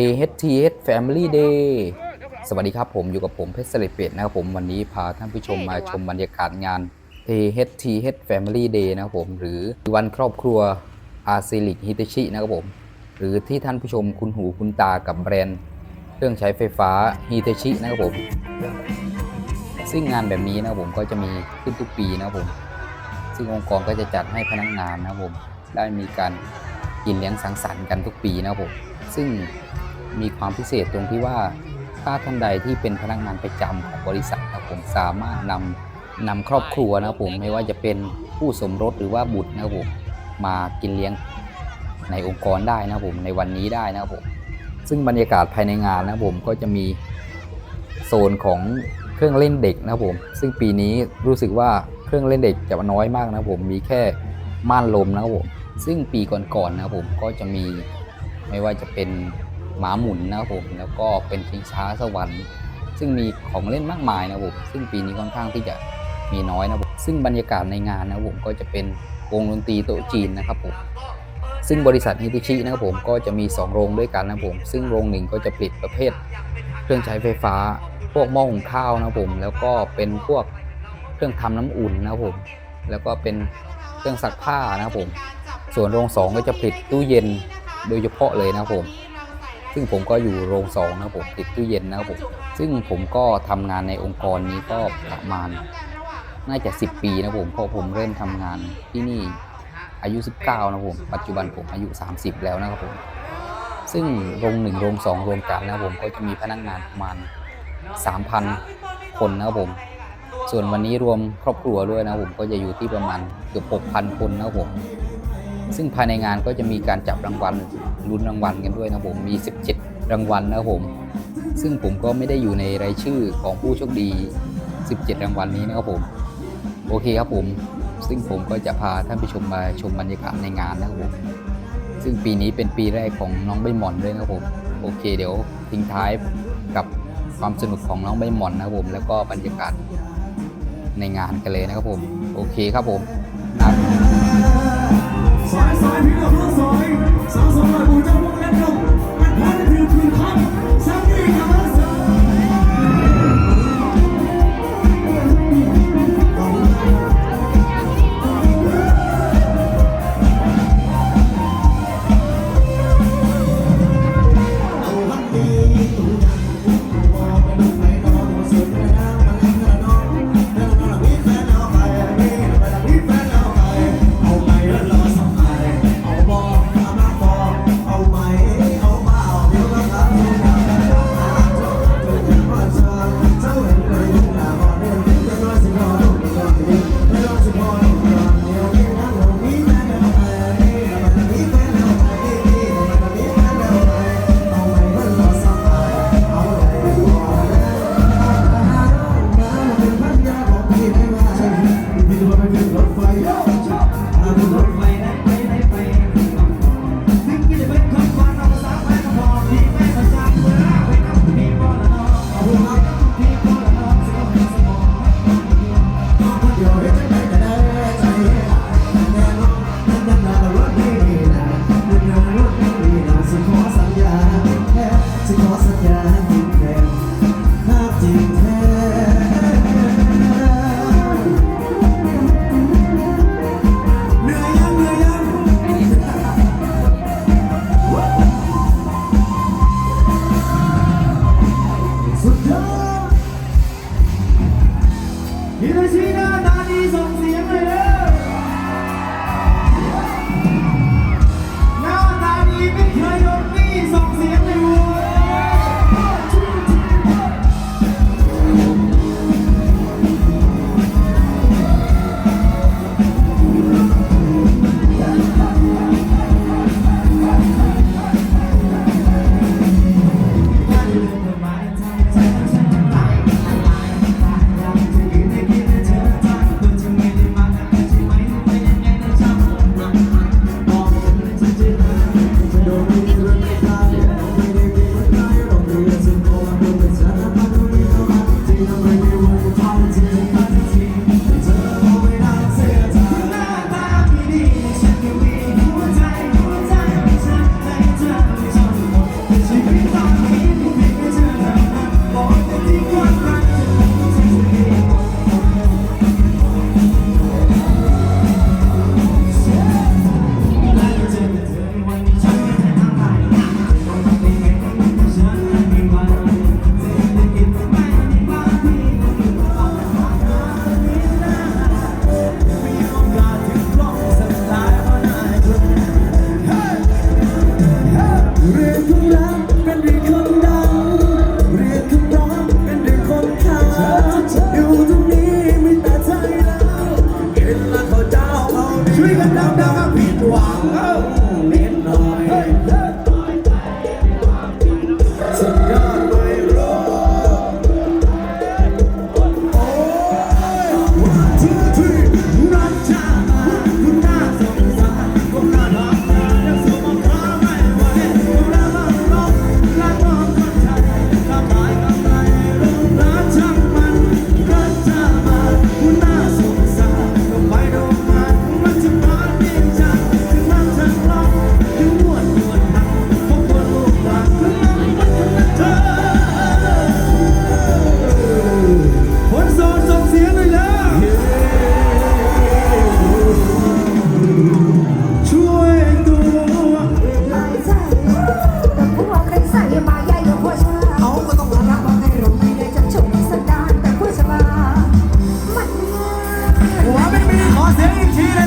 AHTH Family Day สวัสดีครับผมอยู่กับผมเพชรเสลดเป็ดนะครับผมวันนี้พาท่านผู้ชมมาชมบรรยากาศงาน AHTH Family Day นะครับผมหรือวันครอบครัวอาซิลิกฮิตชินะครับผม หรือที่ท่านผู้ชมคุ้นหูคุ้นตากับแบรนด์ เครื่องใช้ไฟฟ้าฮิตชินะครับผม ซึ่งงานแบบนี้นะครับผมก็จะมีขึ้นทุกปีนะครับผม ซึ่งองค์กรก็จะจัดให้พนักงานนะครับผม ได้มีการกินเลี้ยงสังสรรค์กันทุกปีนะครับผม ซึ่ง มีความพิเศษตรงที่ว่าถ้าท่านใดที่เป็นพนักงานประจำของบริษัทนะผมสามารถนำนำครอบครัวนะผมไม่ว่าจะเป็นผู้สมรสหรือว่าบุตรนะผมมากินเลี้ยงในองค์กรได้นะผมในวันนี้ได้นะผมซึ่งบรรยากาศภายในงานนะผมก็จะมีโซนของเครื่องเล่นเด็กนะผมซึ่งปีนี้รู้สึกว่าเครื่องเล่นเด็กจะน้อยมากนะผมมีแค่ม่านลมนะผมซึ่งปีก่อนๆนะผมก็จะมีไม่ว่าจะเป็น หมาหมุนนะครับผมแล้วก็เป็นชิงช้าสวรรค์ซึ่งมีของเล่นมากมายนะครับผมซึ่งปีนี้ค่อนข้างที่จะมีน้อยนะครับซึ่งบรรยากาศในงานนะครับผมก็จะเป็นวงดนตรีโต๊ะจีนนะครับผมซึ่งบริษัทฮิติชินะครับผมก็จะมี 2 โรงด้วยกันนะครับผม ซึ่งโรงหนึ่งก็จะผลิตประเภท เครื่องใช้ไฟฟ้า พวกหม้อหุงข้าวนะครับผม แล้วก็เป็นพวกเครื่องทำน้ำอุ่นนะครับผม แล้วก็เป็นเครื่องซักผ้านะครับผม ส่วนโรงสองก็จะผลิตตู้เย็นโดยเฉพาะเลยนะครับผม ซึ่งผมก็อยู่โรงสองนะครับผมติดตู้เย็นนะครับผมซึ่งผมก็ทำงานในองค์กรนี้ก็ประมาณน่าจะ 10 ปีนะผมเพราะผมเริ่มทำงานที่นี่อายุ 19 นะผมปัจจุบันผมอายุ 30 แล้วนะครับผมซึ่งโรงหนึ่งโรงสองรวมกันนะครับผมก็จะมีพนักงานประมาณ 3,000 คนนะครับผม ส่วนวันนี้รวมครอบครัวด้วยนะผมก็จะอยู่ที่ประมาณเกือบ 6,000 คนนะครับผม ซึ่งภายในงานก็จะมีการจับรางวัล ลุ้นรางวัลกันด้วยนะผมมี 17 รางวัลนะผม ซึ่งผมก็ไม่ได้อยู่ในรายชื่อของผู้โชคดี 17 รางวัลนี้นะครับผม โอเคครับผม ซึ่งผมก็จะพาท่านผู้ชมมาชมบรรยากาศในงานนะครับผม ซึ่งปีนี้เป็นปีแรกของน้องใบหมอนด้วยนะครับผม โอเค เดี๋ยวทิ้งท้ายกับความสนุกของน้องใบหมอนนะครับผม แล้วก็บรรยากาศในงานกันเลยนะครับผม โอเคครับผม สายสายพี่เราเพื่อสายสาวสาวหน่อยบูเจ้า was 18